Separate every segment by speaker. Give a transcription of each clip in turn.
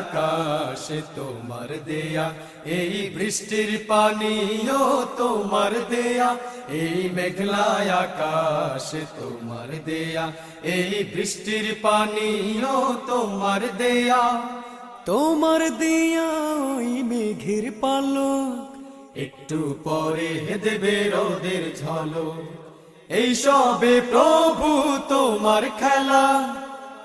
Speaker 1: আকাশ তোমার দেয়া, এই বৃষ্টির পানিও তোমার দেয়া, এই মেঘলায় আকাশ তোমার দেয়া, এই বৃষ্টির পানিও তোমার দেয়া।
Speaker 2: তোমার দেয়া ওই মেঘের পালক,
Speaker 1: একটু পরে দেবে রোদের ঝলক। এই সবে প্রভু তোমার খেলা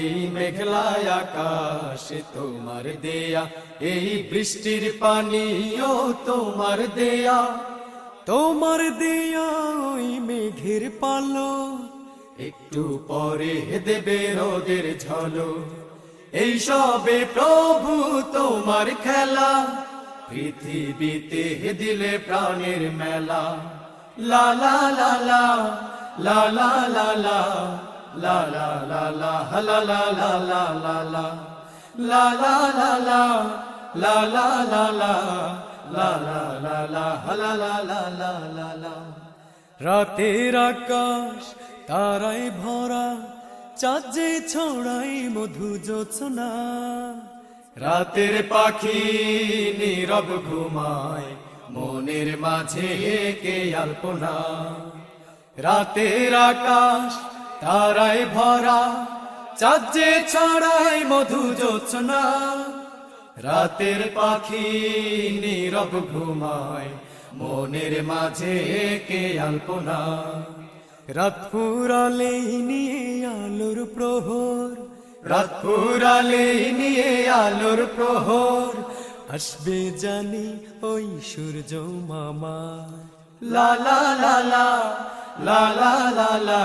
Speaker 1: এই মেঘলায় আকাশ তোমার দেয়া, এই বৃষ্টির পানিও তোমার দেয়া। তোমার দেয়া
Speaker 2: ওই মেঘের পালক
Speaker 1: একটু পরে দেবে রোদের ঝলো। এই সবে প্রভু তোমার খেলা, পৃথিবীতে দিলে প্রাণের মেলা। লা লা লা লা লা লা লা।
Speaker 2: রাতের আকাশ তারাই ভরা চাঁদে ছড়াই মধু জোছনা
Speaker 1: রাতের পাখি নীরব ঘুমায় মনের মাঝে কে আলপনা রাতের আকাশ তারায় ভরা, চাঁদে ছড়াই মধু জোছনা রাতের পাখি নীরব ঘুমায়, মনের মাঝে কে আলপনা।
Speaker 2: রাত ফুরালে নিয়ে আলোর প্রহর,
Speaker 1: রাত ফুরালে নিয়ে আলোর প্রহর।
Speaker 2: আসবে জানি ওই সূর্য মামা
Speaker 1: লা লা লা লা লা লা লা।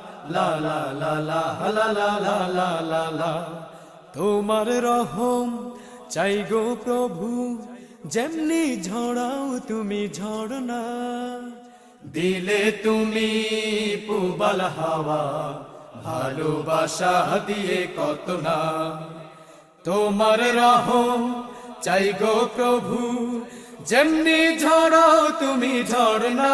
Speaker 1: লা লা লা লা লা লা লা লা তোমার
Speaker 2: রহম চাই গো প্রভু, যেমনি ঝড়াও তুমি ঝড়না
Speaker 1: দিলে তুমি পুবাল হাওয়া, ভালোবাসা দিয়ে কত না। তোমার রহম চাই গো প্রভু, যেমনি ঝড়াও তুমি ঝড়না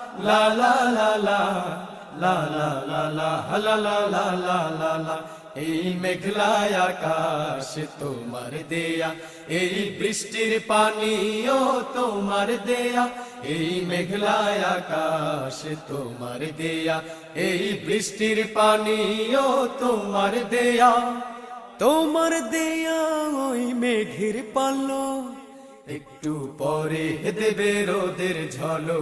Speaker 1: লা লা লা লা লা লা লা লা লা লা লা লা লা লা এই মেঘলায় আকাশ তোমার দেয়া এই বৃষ্টির পানিও তোমার দেয়া এই মেঘলায় আকাশ তোমার দেয়া এই বৃষ্টির পানিও তোমার দেয়া
Speaker 2: তোমার দেয়া ওই মেঘের পালক
Speaker 1: একটু পরে দেবে রোদের ঝলো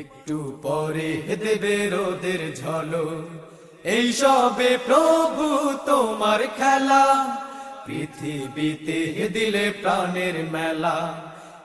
Speaker 1: একটু পরে দেবে রোদের ঝলো এই সবে প্রভু তোমার খেলা পৃথিবীতে দিলে প্রাণের মেলা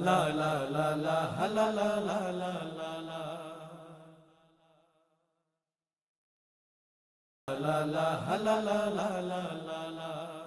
Speaker 1: la la la la la la la la La la la la la la la la la